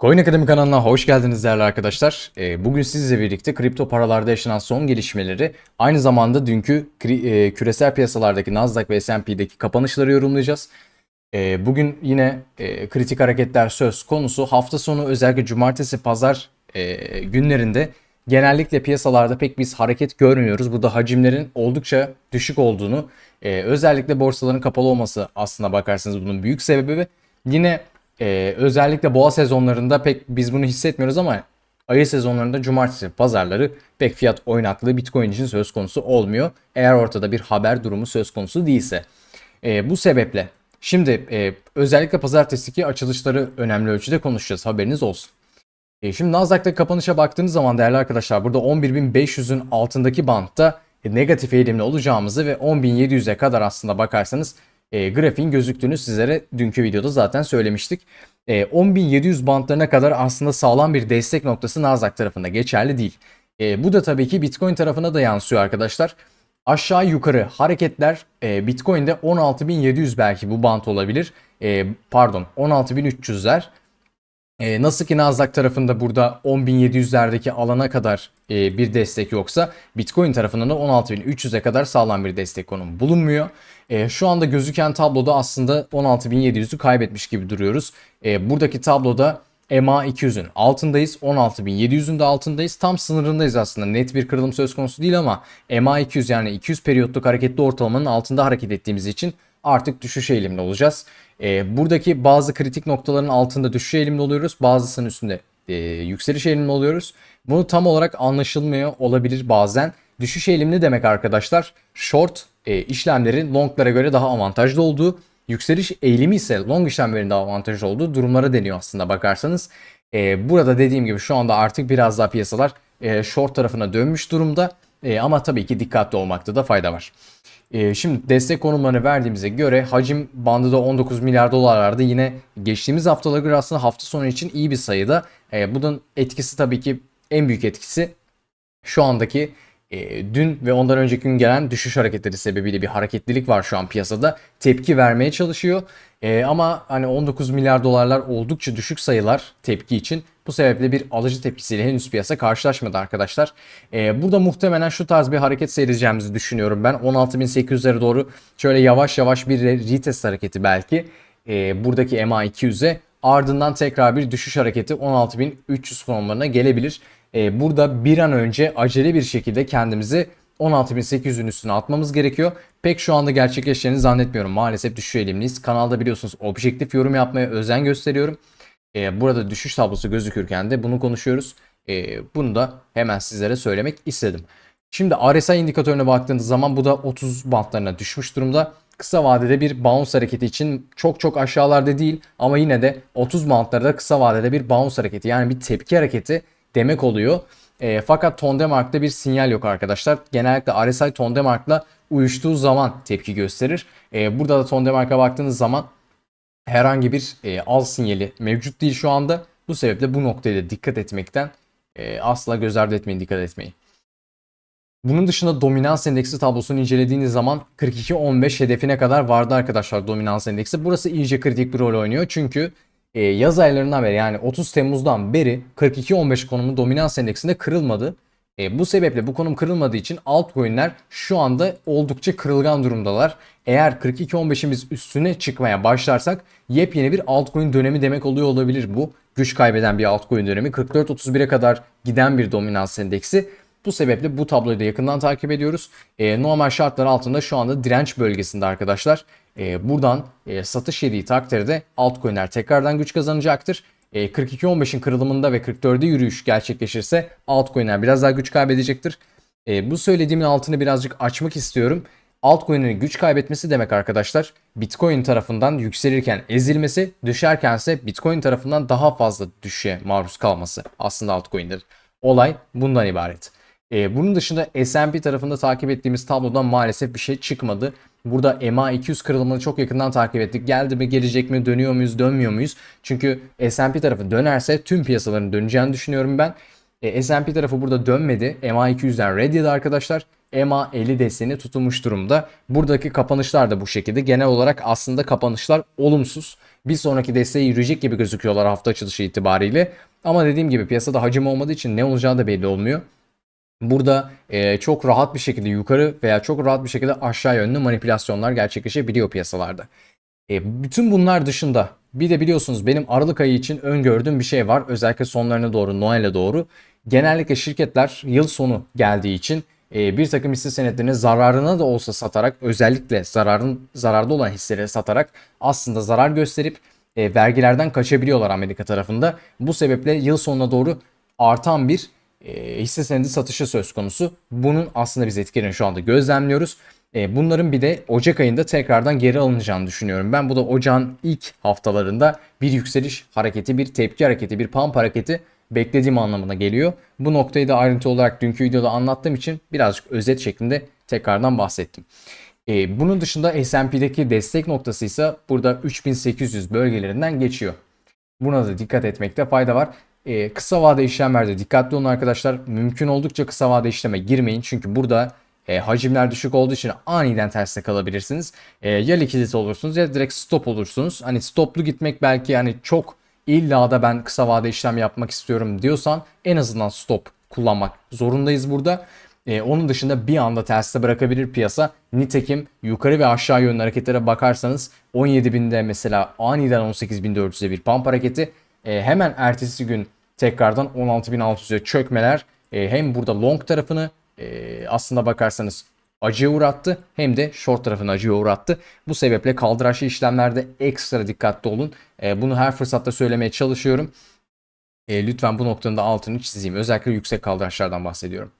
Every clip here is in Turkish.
Coin Akademi kanalına hoş geldiniz değerli arkadaşlar. Ee, Bugün sizle birlikte kripto paralarda yaşanan son gelişmeleri, aynı zamanda dünkü e, küresel piyasalardaki Nasdaq ve S&P'deki kapanışları yorumlayacağız. Ee, Bugün yine e, kritik hareketler söz konusu. Hafta sonu özellikle cumartesi, pazar e, günlerinde genellikle piyasalarda pek biz hareket görmüyoruz. Burada hacimlerin oldukça düşük olduğunu, özellikle borsaların kapalı olması aslına bakarsanız bunun büyük sebebi. Yine ee, özellikle boğa sezonlarında pek biz bunu hissetmiyoruz ama ayı sezonlarında cumartesi pazarları pek fiyat oynaklığı Bitcoin için söz konusu olmuyor. Eğer ortada bir haber durumu söz konusu değilse. Ee, bu sebeple şimdi e, özellikle pazartesiki açılışları önemli ölçüde konuşacağız haberiniz olsun. E, şimdi Nasdaq'ta kapanışa baktığınız zaman değerli arkadaşlar burada 11.500'ün altındaki bantta e, negatif eğilimli olacağımızı ve 10.700'e kadar aslında bakarsanız e, grafiğin gözüktüğünü sizlere dünkü videoda zaten söylemiştik. E, 10.700 bantlarına kadar aslında sağlam bir destek noktası Nasdaq tarafında geçerli değil. E, bu da tabii ki Bitcoin tarafına da yansıyor arkadaşlar. Aşağı yukarı hareketler e, Bitcoin'de 16.700 belki bu bant olabilir. E, pardon 16.300'ler. E, nasıl ki Nasdaq tarafında burada 10.700'lerdeki alana kadar e, bir destek yoksa Bitcoin tarafında da 16.300'e kadar sağlam bir destek konumu bulunmuyor. E, şu anda gözüken tabloda aslında 16.700'ü kaybetmiş gibi duruyoruz. E, buradaki tabloda EMA 200'ün altındayız. 16.700'ün de altındayız. Tam sınırındayız aslında. Net bir kırılım söz konusu değil ama EMA 200 yani 200 periyotluk hareketli ortalamanın altında hareket ettiğimiz için artık düşüş eğilimli olacağız. E, buradaki bazı kritik noktaların altında düşüş eğilimli oluyoruz. Bazısının üstünde e, yükseliş eğilimli oluyoruz. Bunu tam olarak anlaşılmıyor olabilir bazen. Düşüş eğilimli demek arkadaşlar short e, işlemlerin longlara göre daha avantajlı olduğu, yükseliş eğilimi ise long işlemlerin daha avantajlı olduğu durumlara deniyor aslında bakarsanız. E, burada dediğim gibi şu anda artık biraz daha piyasalar e, short tarafına dönmüş durumda. E, ama tabii ki dikkatli olmakta da fayda var. E, şimdi destek konumlarını verdiğimize göre hacim bandı da 19 milyar dolarlarda yine geçtiğimiz haftalara aslında hafta sonu için iyi bir sayıda. E, bunun etkisi tabii ki en büyük etkisi şu andaki e, dün ve ondan önceki gün gelen düşüş hareketleri sebebiyle bir hareketlilik var şu an piyasada. Tepki vermeye çalışıyor. E, ama hani 19 milyar dolarlar oldukça düşük sayılar tepki için. Bu sebeple bir alıcı tepkisiyle henüz piyasa karşılaşmadı arkadaşlar. E, burada muhtemelen şu tarz bir hareket seyredeceğimizi düşünüyorum ben. 16.800'lere doğru şöyle yavaş yavaş bir retest hareketi belki. E, buradaki MA200'e ardından tekrar bir düşüş hareketi 16.300 konumlarına gelebilir. E, burada bir an önce acele bir şekilde kendimizi 16.800'ün üstüne atmamız gerekiyor. Pek şu anda gerçekleşeceğini zannetmiyorum. Maalesef düşüş eğilimliyiz. Kanalda biliyorsunuz objektif yorum yapmaya özen gösteriyorum. E, burada düşüş tablosu gözükürken de bunu konuşuyoruz. E, bunu da hemen sizlere söylemek istedim. Şimdi RSI indikatörüne baktığınız zaman bu da 30 bantlarına düşmüş durumda. Kısa vadede bir bounce hareketi için çok çok aşağılarda değil ama yine de 30 bantlarda kısa vadede bir bounce hareketi yani bir tepki hareketi demek oluyor. E, fakat Tondemark'ta bir sinyal yok arkadaşlar. Genellikle RSI Tondemark'la uyuştuğu zaman tepki gösterir. E, burada da Tondemark'a baktığınız zaman herhangi bir e, al sinyali mevcut değil şu anda. Bu sebeple bu noktaya da dikkat etmekten e, asla göz ardı etmeyin, dikkat etmeyin. Bunun dışında dominans endeksi tablosunu incelediğiniz zaman 42-15 hedefine kadar vardı arkadaşlar dominans endeksi. Burası iyice kritik bir rol oynuyor. Çünkü e, yaz aylarından beri yani 30 Temmuz'dan beri 42-15 konumu dominans endeksinde kırılmadı. E, bu sebeple bu konum kırılmadığı için altcoin'ler şu anda oldukça kırılgan durumdalar. Eğer 42-15'in biz üstüne çıkmaya başlarsak yepyeni bir altcoin dönemi demek oluyor olabilir bu. Güç kaybeden bir altcoin dönemi 44-31'e kadar giden bir dominans endeksi. Bu sebeple bu tabloyu da yakından takip ediyoruz. E, normal şartlar altında şu anda direnç bölgesinde arkadaşlar. E, buradan e, satış yediği takdirde altcoin'ler tekrardan güç kazanacaktır. E, 42-15'in kırılımında ve 44'e yürüyüş gerçekleşirse altcoin'ler biraz daha güç kaybedecektir. E, bu söylediğimin altını birazcık açmak istiyorum. Altcoin'in güç kaybetmesi demek arkadaşlar Bitcoin tarafından yükselirken ezilmesi, düşerkense Bitcoin tarafından daha fazla düşüşe maruz kalması aslında altcoin'dir. Olay bundan ibaret. Ee, bunun dışında S&P tarafında takip ettiğimiz tablodan maalesef bir şey çıkmadı. Burada EMA 200 kırılımını çok yakından takip ettik. Geldi mi, gelecek mi, dönüyor muyuz, dönmüyor muyuz? Çünkü S&P tarafı dönerse tüm piyasaların döneceğini düşünüyorum ben. E, S&P tarafı burada dönmedi. EMA 200'den red arkadaşlar. EMA 50 desteğini tutulmuş durumda. Buradaki kapanışlar da bu şekilde. Genel olarak aslında kapanışlar olumsuz. Bir sonraki desteğe yürüyecek gibi gözüküyorlar hafta açılışı itibariyle. Ama dediğim gibi piyasada hacim olmadığı için ne olacağı da belli olmuyor. Burada e, çok rahat bir şekilde yukarı veya çok rahat bir şekilde aşağı yönlü manipülasyonlar gerçekleşebiliyor piyasalarda. E, bütün bunlar dışında bir de biliyorsunuz benim Aralık ayı için öngördüğüm bir şey var. Özellikle sonlarına doğru Noel'e doğru. Genellikle şirketler yıl sonu geldiği için e, bir takım hisse senetlerini zararına da olsa satarak özellikle zararın zararda olan hisseleri satarak aslında zarar gösterip e, vergilerden kaçabiliyorlar Amerika tarafında. Bu sebeple yıl sonuna doğru artan bir e, hisse senedi satışı söz konusu. Bunun aslında biz etkilerini şu anda gözlemliyoruz. E, bunların bir de Ocak ayında tekrardan geri alınacağını düşünüyorum. Ben bu da Ocağın ilk haftalarında bir yükseliş hareketi, bir tepki hareketi, bir pump hareketi beklediğim anlamına geliyor. Bu noktayı da ayrıntı olarak dünkü videoda anlattığım için birazcık özet şeklinde tekrardan bahsettim. E, bunun dışında S&P'deki destek noktası ise burada 3800 bölgelerinden geçiyor. Buna da dikkat etmekte fayda var. Ee, kısa vade işlemlerde dikkatli olun arkadaşlar. Mümkün oldukça kısa vade işleme girmeyin. Çünkü burada e, hacimler düşük olduğu için aniden terste kalabilirsiniz. E, ya likidite olursunuz ya direkt stop olursunuz. Hani stoplu gitmek belki hani çok illa da ben kısa vade işlem yapmak istiyorum diyorsan en azından stop kullanmak zorundayız burada. E, onun dışında bir anda terste bırakabilir piyasa. Nitekim yukarı ve aşağı yönlü hareketlere bakarsanız 17.000'de mesela aniden 18.400'e bir pump hareketi. E, hemen ertesi gün tekrardan 16.600'e çökmeler e, hem burada long tarafını e, aslında bakarsanız acıya uğrattı hem de short tarafını acıya uğrattı. Bu sebeple kaldıraçlı işlemlerde ekstra dikkatli olun. E, bunu her fırsatta söylemeye çalışıyorum. E, lütfen bu noktanın da altını çizeyim. Özellikle yüksek kaldıraçlardan bahsediyorum.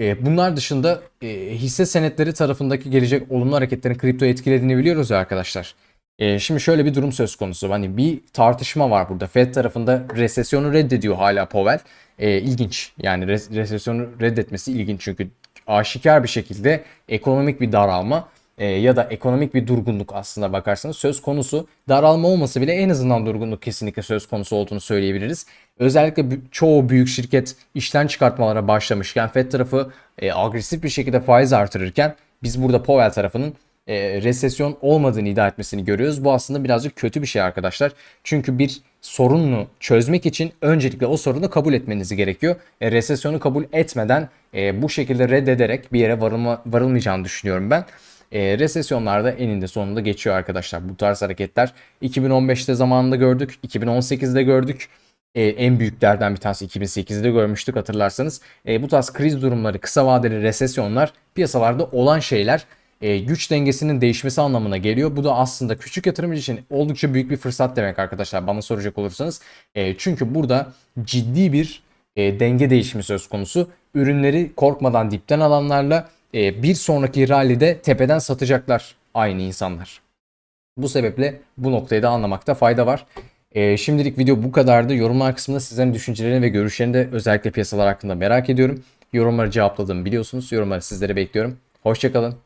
E, bunlar dışında e, hisse senetleri tarafındaki gelecek olumlu hareketlerin kripto etkilediğini biliyoruz ya arkadaşlar. E, şimdi şöyle bir durum söz konusu. Hani bir tartışma var burada. Fed tarafında resesyonu reddediyor hala Powell. E, ilginç. Yani res- resesyonu reddetmesi ilginç çünkü aşikar bir şekilde ekonomik bir daralma e, ya da ekonomik bir durgunluk aslında bakarsanız söz konusu. Daralma olmasa bile en azından durgunluk kesinlikle söz konusu olduğunu söyleyebiliriz. Özellikle çoğu büyük şirket işten çıkartmalara başlamışken Fed tarafı e, agresif bir şekilde faiz artırırken biz burada Powell tarafının e, resesyon olmadığını iddia etmesini görüyoruz. Bu aslında birazcık kötü bir şey arkadaşlar. Çünkü bir sorunu çözmek için öncelikle o sorunu kabul etmeniz gerekiyor. E, resesyonu kabul etmeden e, bu şekilde reddederek bir yere varılma, varılmayacağını düşünüyorum ben. E, resesyonlarda eninde sonunda geçiyor arkadaşlar. Bu tarz hareketler 2015'te zamanında gördük, 2018'de gördük. E, en büyüklerden bir tanesi 2008'de görmüştük hatırlarsanız. E, bu tarz kriz durumları, kısa vadeli resesyonlar piyasalarda olan şeyler e, güç dengesinin değişmesi anlamına geliyor. Bu da aslında küçük yatırımcı için oldukça büyük bir fırsat demek arkadaşlar bana soracak olursanız. E, çünkü burada ciddi bir e, denge değişimi söz konusu. Ürünleri korkmadan dipten alanlarla e, bir sonraki rallide tepeden satacaklar aynı insanlar. Bu sebeple bu noktayı da anlamakta fayda var. E, şimdilik video bu kadardı. Yorumlar kısmında sizlerin düşüncelerini ve görüşlerini de özellikle piyasalar hakkında merak ediyorum. Yorumları cevapladım biliyorsunuz. Yorumları sizlere bekliyorum. Hoşçakalın.